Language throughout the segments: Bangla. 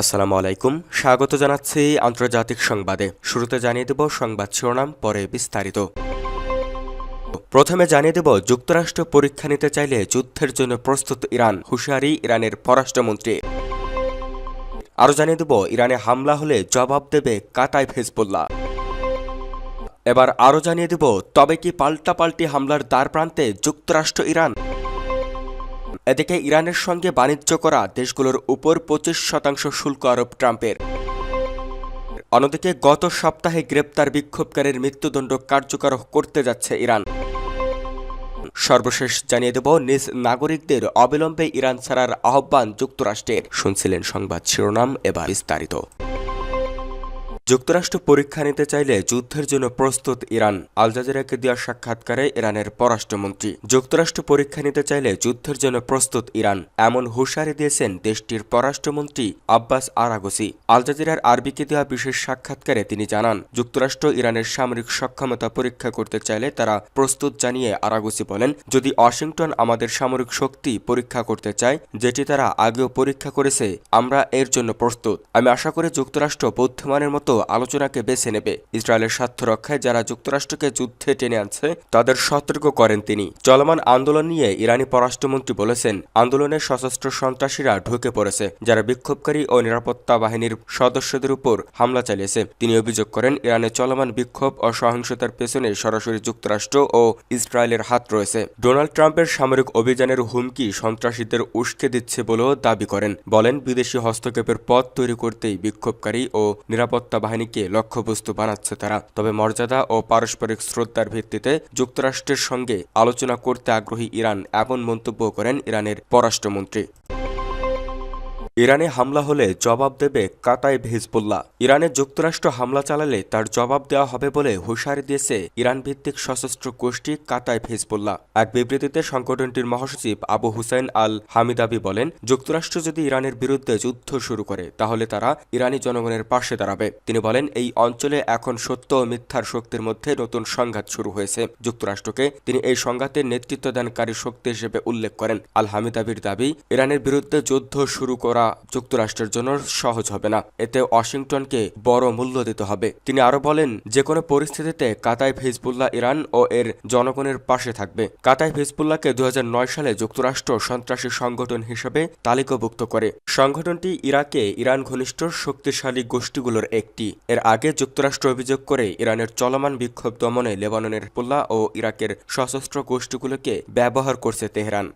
আসসালামু আলাইকুম। স্বাগত জানাচ্ছি আন্তর্জাতিক সংবাদে। শুরুতে জানিয়ে দেব সংবাদ শিরোনাম, পরে বিস্তারিত। প্রথমে জানিয়ে দেব, যুক্তরাষ্ট্র পরীক্ষা নিতে চাইলে যুদ্ধের জন্য প্রস্তুত ইরান, হুঁশিয়ারি ইরানের পররাষ্ট্রমন্ত্রী। আরও জানিয়ে দেব, ইরানে হামলা হলে জবাব দেবে কাতায় হেজবুল্লাহ। এবার আরও জানিয়ে দেব, তবে কি পাল্টাপাল্টি হামলার দ্বার প্রান্তে যুক্তরাষ্ট্র, ইরান এদিকে ইরানের সঙ্গে বাণিজ্য করা দেশগুলোর উপর পঁচিশ শতাংশ শুল্ক আরোপ ট্রাম্পের। অন্যদিকে গত সপ্তাহে গ্রেপ্তার বিক্ষোভকারীর মৃত্যুদণ্ড কার্যকর করতে যাচ্ছে ইরান। সর্বশেষ জানিয়ে দেব, নিজ নাগরিকদের অবিলম্বে ইরান ছাড়ার আহ্বান যুক্তরাষ্ট্রের। শুনছিলেন সংবাদ শিরোনাম, এবার বিস্তারিত। যুক্তরাষ্ট্র পরীক্ষা নিতে চাইলে যুদ্ধের জন্য প্রস্তুত ইরান। আল জাজিরাকে দেওয়া সাক্ষাৎকারে ইরানের পররাষ্ট্রমন্ত্রী। যুক্তরাষ্ট্র পরীক্ষা নিতে চাইলে যুদ্ধের জন্য প্রস্তুত ইরান, এমন হুঁশিয়ারি দিয়েছেন দেশটির পররাষ্ট্রমন্ত্রী আব্বাস আরাগসি। আল জাজিরার আরবিকে দেওয়া বিশেষ সাক্ষাৎকারে তিনি জানান, যুক্তরাষ্ট্র ইরানের সামরিক সক্ষমতা পরীক্ষা করতে চাইলে তারা প্রস্তুত জানিয়ে আরাগসি বলেন, যদি ওয়াশিংটন আমাদের সামরিক শক্তি পরীক্ষা করতে চায়, যেটি তারা আগেও পরীক্ষা করেছে, আমরা এর জন্য প্রস্তুত। আমি আশা করি যুক্তরাষ্ট্র বুদ্ধিমানের মতো আলোচনাকে বেছে নেবে। ইসরায়েলের স্বার্থ রক্ষায় যারা যুক্তরাষ্ট্রকে যুদ্ধে টেনে আনছে, তাদের সতর্ক করেন তিনি। চলমান আন্দোলন নিয়ে ইরানি পররাষ্ট্রমন্ত্রী বলেছেন, আন্দোলনে সশস্ত্র সন্ত্রাসীরা ঢুকে পড়েছে, যারা বিক্ষোভকারী ও নিরাপত্তা বাহিনীর সদস্যদের উপর হামলা চালিয়েছে। তিনি অভিযোগ করেন, ইরানে চলমান বিক্ষোভ ও সহিংসতার পেছনে সরাসরি যুক্তরাষ্ট্র ও ইসরায়েলের হাত রয়েছে। ডোনাল্ড ট্রাম্পের সামরিক অভিযানের হুমকি সন্ত্রাসীদের উস্কে দিচ্ছে বলেও দাবি করেন। বলেন, বিদেশি হস্তক্ষেপের পথ তৈরি করতেই বিক্ষোভকারী ও নিরাপত্তা বাহিনীকে লক্ষ্যবস্তু বানাচ্ছে তারা। তবে মর্যাদা ও পারস্পরিক শ্রদ্ধার ভিত্তিতে যুক্তরাষ্ট্রের সঙ্গে আলোচনা করতে আগ্রহী ইরান এমন মন্তব্য করেন ইরানের পররাষ্ট্রমন্ত্রী। ইরানে হামলা হলে জবাব দেবে কাতায় হিজবুল্লাহ। ইরানে যুক্তরাষ্ট্র হামলা চালালে তার জবাব দেওয়া হবে বলে হুঁশিয়ারি দিয়েছে ইরান ভিত্তিক সশস্ত্র গোষ্ঠী কাতায় হিজবুল্লাহ। এক বিবৃতিতে সংগঠনটির মহাসচিব আবু হুসাইন আল হামিদাবি বলেন, যুক্তরাষ্ট্র যদি ইরানের বিরুদ্ধে যুদ্ধ শুরু করে, তাহলে তারা ইরানি জনগণের পাশে দাঁড়াবে। তিনি বলেন, এই অঞ্চলে এখন সত্য ও মিথ্যার শক্তির মধ্যে নতুন সংঘাত শুরু হয়েছে। যুক্তরাষ্ট্রকে তিনি এই সংঘাতের নেতৃত্বদানকারী শক্তি হিসেবে উল্লেখ করেন। আল হামিদাবির দাবি, ইরানের বিরুদ্ধে যুদ্ধ শুরু করা যুক্তরাষ্ট্রের জন্য সহজ হবে না। এতে ওয়াশিংটনকে বড় মূল্য দিতে হবে। তিনি আরও বলেন যে কোনো পরিস্থিতিতে কাতাই হিজবুল্লাহ ইরান ও এর জনগণের পাশে থাকবে। কাতাই হিজবুল্লাহকে দু সালে যুক্তরাষ্ট্র সন্ত্রাসী সংগঠন হিসেবে তালিকাভুক্ত করে। সংগঠনটি ইরাকে ইরান ঘনিষ্ঠ শক্তিশালী গোষ্ঠীগুলোর একটি। এর আগে যুক্তরাষ্ট্র অভিযোগ করে ইরানের চলমান বিক্ষোভ দমনে লেবাননের পুল্লা ও ইরাকের সশস্ত্র গোষ্ঠীগুলোকে ব্যবহার করছে তেহরান।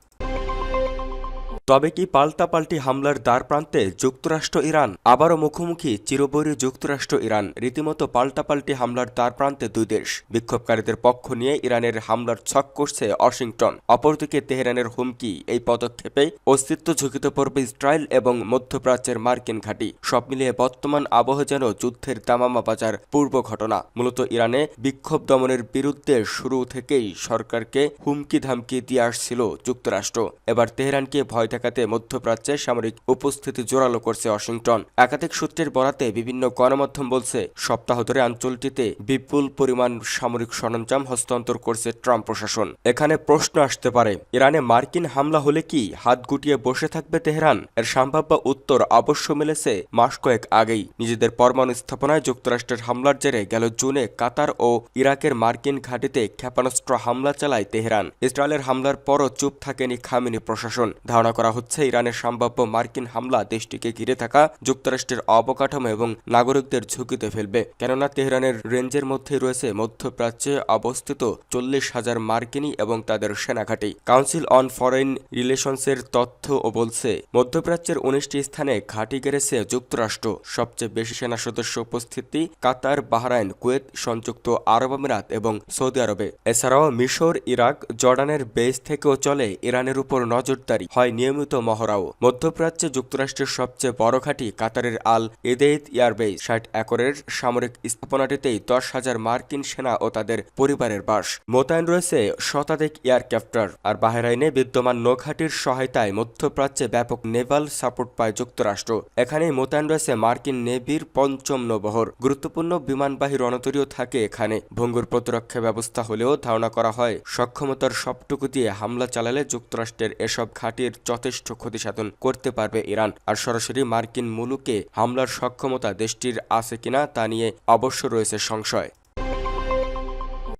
তবে কি পাল্টাপাল্টি হামলার দ্বার প্রান্তে যুক্তরাষ্ট্র ইরান? আবারও মুখোমুখি চিরবৈরী যুক্তরাষ্ট্র ইরান, রীতিমতো পাল্টাপাল্টি হামলার দ্বার প্রান্তে দুই দেশ। বিক্ষোভকারীদের পক্ষ নিয়ে ইরানের হামলার ছক করছে ওয়াশিংটন। অপরদিকে তেহরানের হুমকি, এই পদক্ষেপে অস্তিত্ব ঝুঁকিতে পড়বে ইসরায়েল এবং মধ্যপ্রাচ্যের মার্কিন ঘাঁটি। সব মিলিয়ে বর্তমান আবহ যেন যুদ্ধের দামামা বাজার পূর্ব ঘটনা। মূলত ইরানে বিক্ষোভ দমনের বিরুদ্ধে শুরু থেকেই সরকারকে হুমকি ধামকি দিয়ে আসছিল যুক্তরাষ্ট্র। এবার তেহরানকে ভয় ঠেকাতে মধ্যপ্রাচ্যে সামরিক উপস্থিতি জোরালো করছে ওয়াশিংটন। একাধিক সূত্রের বরাতে বিভিন্ন গণমাধ্যম বলছে, সপ্তাহ ধরে অঞ্চলটিতে বিপুল পরিমাণ সামরিক সরঞ্জাম হস্তান্তর করছে ট্রাম্প প্রশাসন। এখানে প্রশ্ন আসতে পারে, ইরানে মার্কিন হামলা হলে কি হাত গুটিয়ে বসে থাকবে তেহরান? এর সম্ভাব্য উত্তর অবশ্য মিলেছে মাস কয়েক আগেই। নিজেদের পরমাণু স্থাপনায় যুক্তরাষ্ট্রের হামলার জেরে গেল জুনে কাতার ও ইরাকের মার্কিন ঘাটিতে ক্ষেপণাস্ত্র হামলা চালায় তেহরান। ইসরায়েলের হামলার পরও চুপ থাকেনি খামিনি প্রশাসন। ধারণা করা হচ্ছে ইরানের সম্ভাব্য মার্কিন হামলা দেশটিকে ঘিরে থাকা যুক্তরাষ্ট্রের অবকাঠামো এবং নাগরিকদের ঝুঁকিতে ফেলবে। কেননা তেহরানের রেঞ্জের মধ্যে রয়েছে মধ্যপ্রাচ্যে অবস্থিত চল্লিশ হাজার মার্কিনী এবং তাদের সেনাঘাঁটি কাউন্সিল অন ফরেন রিলেশনসের তথ্য ও বলছে, মধ্যপ্রাচ্যের উনিশটি স্থানে ঘাঁটি গেড়েছে যুক্তরাষ্ট্র। সবচেয়ে বেশি সেনা সদস্য উপস্থিতি কাতার, বাহরাইন, কুয়েত, সংযুক্ত আরব আমিরাত এবং সৌদি আরবে। এছাড়াও মিশর, ইরাক, জর্ডানের বেস থেকেও চলে ইরানের উপর নজরদারি। হয় নিয়মিত মহড়াও। মধ্যপ্রাচ্যে যুক্তরাষ্ট্রের সবচেয়ে বড় ঘাঁটি কাতারের আল এদেইত এয়ারবেস। ষাট একরের সামরিক স্থাপনাটিতেই দশ হাজার মার্কিন সেনা ও তাদের পরিবারের বাস। মোতায়েন রয়েছে শতাধিক এয়ারক্রাফটার আর বাহরাইনে বিদ্যমান নৌঘাটির সহায়তায় মধ্যপ্রাচ্যে ব্যাপক নেভাল সাপোর্ট পায় যুক্তরাষ্ট্র। এখানেই মোতায়েন রয়েছে মার্কিন নেভির পঞ্চম নৌবহর। গুরুত্বপূর্ণ বিমানবাহী রণতরীও থাকে এখানে। ভঙ্গুর প্রতিরক্ষা ব্যবস্থা হলেও ধারণা করা হয়, সক্ষমতার সবটুকু দিয়ে হামলা চালালে যুক্তরাষ্ট্রের এসব ঘাঁটির যথেষ্ট ক্ষতিসাধন করতে পারবে ইরান। আর সরাসরি মার্কিন মুলুকে হামলার সক্ষমতা দেশটির আছে কিনা তা নিয়ে অবশ্য রয়েছে সংশয়।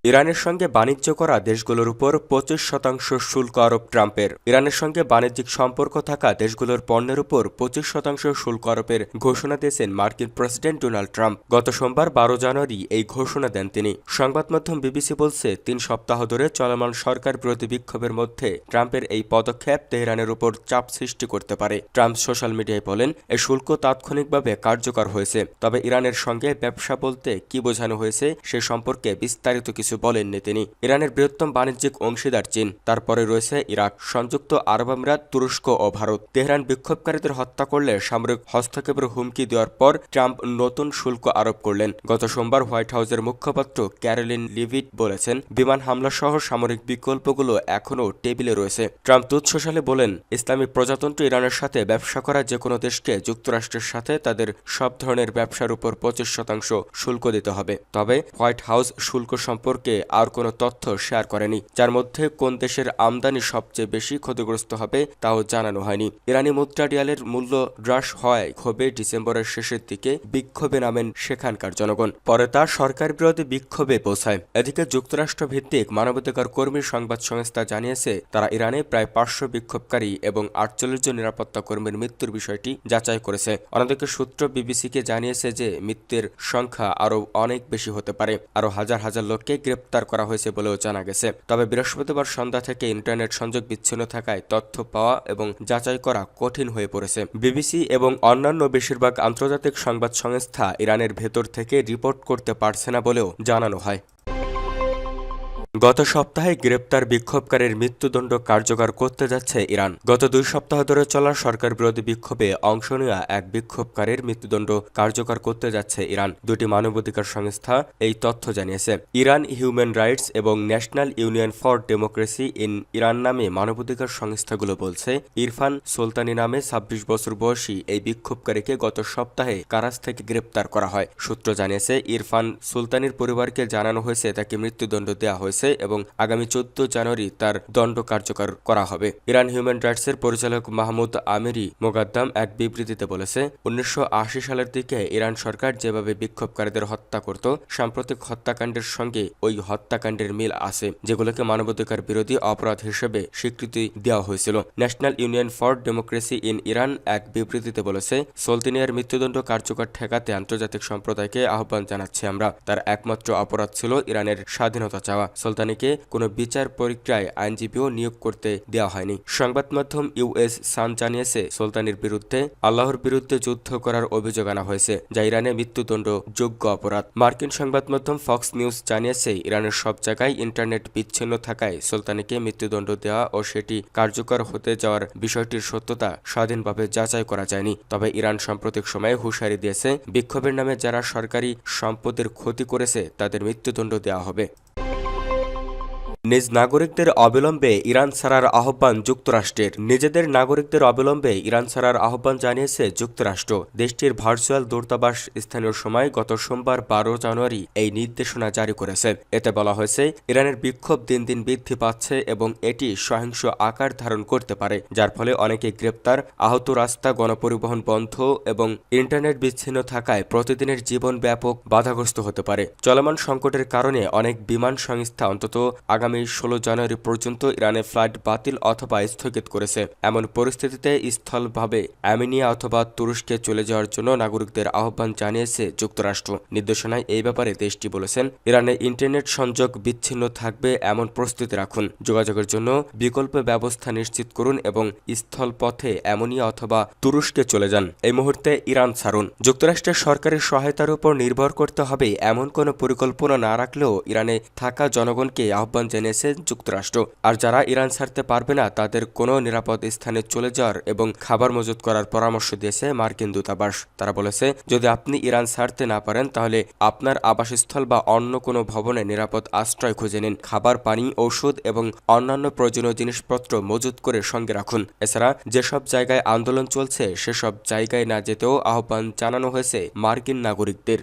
ইরানের সঙ্গে বাণিজ্য করা দেশগুলোর উপর পঁচিশ শতাংশ শুল্ক আরোপ ট্রাম্পের। ইরানের সঙ্গে বাণিজ্যিক সম্পর্ক থাকা দেশগুলোর পণ্যের উপর পঁচিশ শতাংশ শুল্ক আরোপের ঘোষণা দিয়েছেন মার্কিন প্রেসিডেন্ট ডোনাল্ড ট্রাম্প। গত সোমবার বারো জানুয়ারি এই ঘোষণা দেন তিনি। সংবাদ মাধ্যম বিবিসি বলছে, তিন সপ্তাহ ধরে চলমান সরকার বিরোধী বিক্ষোভের মধ্যে ট্রাম্পের এই পদক্ষেপ তেহরানের উপর চাপ সৃষ্টি করতে পারে। ট্রাম্প সোশ্যাল মিডিয়ায় বলেন এই শুল্ক তাৎক্ষণিকভাবে কার্যকর হয়েছে। তবে ইরানের সঙ্গে ব্যবসা বলতে কি বোঝানো হয়েছে সে সম্পর্কে বিস্তারিত কিছু কিছু বলেননি তিনি। ইরানের বৃহত্তম বাণিজ্যিক অংশীদার চীন। তারপরে রয়েছে ইরাক, সংযুক্ত আরব আমিরাত, তুরস্ক ও ভারত। তেহরান বিক্ষোভকারীদের হত্যা করলে সামরিক হস্তক্ষেপের হুমকি দেওয়ার পর ট্রাম্প নতুন শুল্ক আরোপ করলেন। গত সোমবার হোয়াইট হাউসের মুখপাত্র ক্যারোলিন লিভিট বলেছেন, বিমান হামলা সহ সামরিক বিকল্পগুলো এখনও টেবিলে রয়েছে। ট্রাম্প তুচ্ছসালে বলেন, ইসলামী প্রজাতন্ত্র ইরানের সাথে ব্যবসা করা যে কোনো দেশকে যুক্তরাষ্ট্রের সাথে তাদের সব ধরনের ব্যবসার উপর পঁচিশ শতাংশ শুল্ক দিতে হবে। তবে হোয়াইট হাউস শুল্ক সম্পর্কে সম্পর্কে আর কোনো তথ্য শেয়ার করেনি, যার মধ্যে কোন দেশের আমদানি সবচেয়ে বেশি ক্ষতিগ্রস্ত হবে তাও জানানো হয়নি। ইরানি মুদ্রা রিয়ালের মূল্য হ্রাস হওয়ায় ক্ষোভে ডিসেম্বরের শেষের দিকে বিক্ষোভে নামেন সেখানকার জনগণ। পরে তা সরকার বিরোধী বিক্ষোভে পৌঁছায়। এদিকে যুক্তরাষ্ট্র ভিত্তিক মানবাধিকার কর্মী সংবাদ সংস্থা জানিয়েছে, তারা ইরানে প্রায় পাঁচশো বিক্ষোভকারী এবং আটচল্লিশ জন নিরাপত্তা কর্মীর মৃত্যুর বিষয়টি যাচাই করেছে। অন্যদিকে সূত্র বিবিসিকে জানিয়েছে যে মৃত্যুর সংখ্যা আরও অনেক বেশি হতে পারে। আরও হাজার হাজার লোককে গ্রেপ্তার করা হয়েছে বলেও জানা গেছে। তবে বৃহস্পতিবার সন্ধ্যা থেকে ইন্টারনেট সংযোগ বিচ্ছিন্ন থাকায় তথ্য পাওয়া এবং যাচাই করা কঠিন হয়ে পড়েছে। বিবিসি এবং অন্যান্য বেশিরভাগ আন্তর্জাতিক সংবাদ সংস্থা ইরানের ভেতর থেকে রিপোর্ট করতে পারছে না বলেও জানানো হয়। গত সপ্তাহে গ্রেপ্তার বিক্ষোভকারীর মৃত্যুদণ্ড কার্যকর করতে যাচ্ছে ইরান। গত দুই সপ্তাহ ধরে চলা সরকার বিরোধী বিক্ষোভে অংশ নেওয়া এক বিক্ষোভকারীর মৃত্যুদণ্ড কার্যকর করতে যাচ্ছে ইরান, দুটি মানবাধিকার সংস্থা এই তথ্য জানিয়েছে। ইরান হিউম্যান রাইটস এবং national union for democracy in Iran নামে মানবাধিকার সংস্থাগুলো বলছে, ইরফান সুলতানি নামে ছাব্বিশ বছর বয়সী এই বিক্ষোভকারীকে গত সপ্তাহে কারাজ থেকে গ্রেপ্তার করা হয়। সূত্র জানিয়েছে, ইরফান সুলতানির পরিবারকে জানানো হয়েছে তাকে মৃত্যুদণ্ড দেওয়া হয়েছে। এবং আগামী চোদ্দ জানুয়ারি তার দণ্ড কার্যকর করা হবে। ইরান হিউম্যান রাইটসের পরিচালক মাহমুদ আমিরি মোগাদ্দাম এক বিবৃতিতে বলেছে, উনিশশো সালের দিকে ইরান সরকার যেভাবে বিক্ষোভকারীদের হত্যা করত, সাম্প্রতিক হত্যাকাণ্ডের সঙ্গে ওই হত্যাকাণ্ডের মিল আছে, যেগুলোকে মানবাধিকার বিরোধী অপরাধ হিসেবে স্বীকৃতি দেওয়া হয়েছিল। National union for democracy in Iran এক বিবৃতিতে বলেছে, সলতিনিয়ার মৃত্যুদণ্ড কার্যকর ঠেকাতে আন্তর্জাতিক সম্প্রদায়কে আহ্বান জানাচ্ছি আমরা। তার একমাত্র অপরাধ ছিল ইরানের স্বাধীনতা চাওয়া। সুলতানিকে কোনো বিচার পরীক্ষায় আইনজীবীও নিয়োগ করতে দেওয়া হয়নি। সংবাদ মাধ্যম ইউএস সান জানিয়েছে, সুলতানির বিরুদ্ধে আল্লাহর বিরুদ্ধে যুদ্ধ করার অভিযোগ আনা হয়েছে, যা ইরানে মৃত্যুদণ্ড, যোগ্য অপরাধ। মার্কিন সংবাদ মাধ্যম ফক্স নিউজ জানিয়েছে, ইরানের সব জায়গায় ইন্টারনেট বিচ্ছিন্ন থাকায় সুলতানিকে মৃত্যুদণ্ড দেওয়া ও সেটি কার্যকর হতে যাওয়ার বিষয়টির সত্যতা স্বাধীনভাবে যাচাই করা যায়নি। তবে ইরান সাম্প্রতিক সময়ে হুঁশিয়ারি দিয়েছে, বিক্ষোভের নামে যারা সরকারি সম্পদের ক্ষতি করেছে, তাদের মৃত্যুদণ্ড দেওয়া হবে। নিজ নাগরিকদের অবিলম্বে ইরান ছাড়ার আহ্বান যুক্তরাষ্ট্রের। নিজেদের নাগরিকদের অবিলম্বে ইরান ছাড়ার আহ্বান জানিয়েছে যুক্তরাষ্ট্র। দেশটির ভার্চুয়াল দূতাবাস স্থানীয় সময় গত সোমবার বারো জানুয়ারি এই নির্দেশনা জারি করেছে। এতে বলা হয়েছে, ইরানের বিক্ষোভ দিন দিন বৃদ্ধি পাচ্ছে এবং এটি সহিংস আকার ধারণ করতে পারে, যার ফলে অনেকে গ্রেপ্তার, আহত রাস্তা, গণপরিবহন বন্ধ এবং ইন্টারনেট বিচ্ছিন্ন থাকায় প্রতিদিনের জীবন ব্যাপক বাধাগ্রস্ত হতে পারে। চলমান সংকটের কারণে অনেক বিমান সংস্থা অন্তত আগামী আগামী ষোলো জানুয়ারি পর্যন্ত ইরানে ফ্লাইট বাতিল অথবা স্থগিত করেছে। এমন পরিস্থিতিতে স্থলভাবে অ্যামিনিয়া অথবা তুরস্কে চলে যাওয়ার জন্য নাগরিকদের আহ্বান জানিয়েছে যুক্তরাষ্ট্র। নির্দেশনায় এই ব্যাপারে দেশটি বলেছেন, ইরানে ইন্টারনেট সংযোগ বিচ্ছিন্ন থাকবে এমন প্রস্তুতি রাখুন। যোগাযোগের জন্য বিকল্প ব্যবস্থা নিশ্চিত করুন এবং স্থলপথে অ্যামোনিয়া অথবা তুরস্কে চলে যান। এই মুহূর্তে ইরান ছাড়ুন। যুক্তরাষ্ট্রের সরকারি সহায়তার উপর নির্ভর করতে হবে এমন কোনো পরিকল্পনা না রাখলেও ইরানে থাকা জনগণকে আহ্বান জেনেছে যুক্তরাষ্ট্র। আর যারা ইরান ছাড়তে পারবে না, তাদের কোনো নিরাপদ স্থানে চলে যাওয়ার এবং খাবার মজুত করার পরামর্শ দিয়েছে মার্কিন দূতাবাস। তারা বলেছে, যদি আপনি ইরান ছাড়তে না পারেন, তাহলে আপনার আবাসস্থল বা অন্য কোনো ভবনে নিরাপদ আশ্রয় খুঁজে নিন। খাবার, পানি, ঔষধ এবং অন্যান্য প্রয়োজনীয় জিনিসপত্র মজুত করে সঙ্গে রাখুন। এছাড়া যেসব জায়গায় আন্দোলন চলছে, সেসব জায়গায় না যেতেও আহ্বান জানানো হয়েছে মার্কিন নাগরিকদের।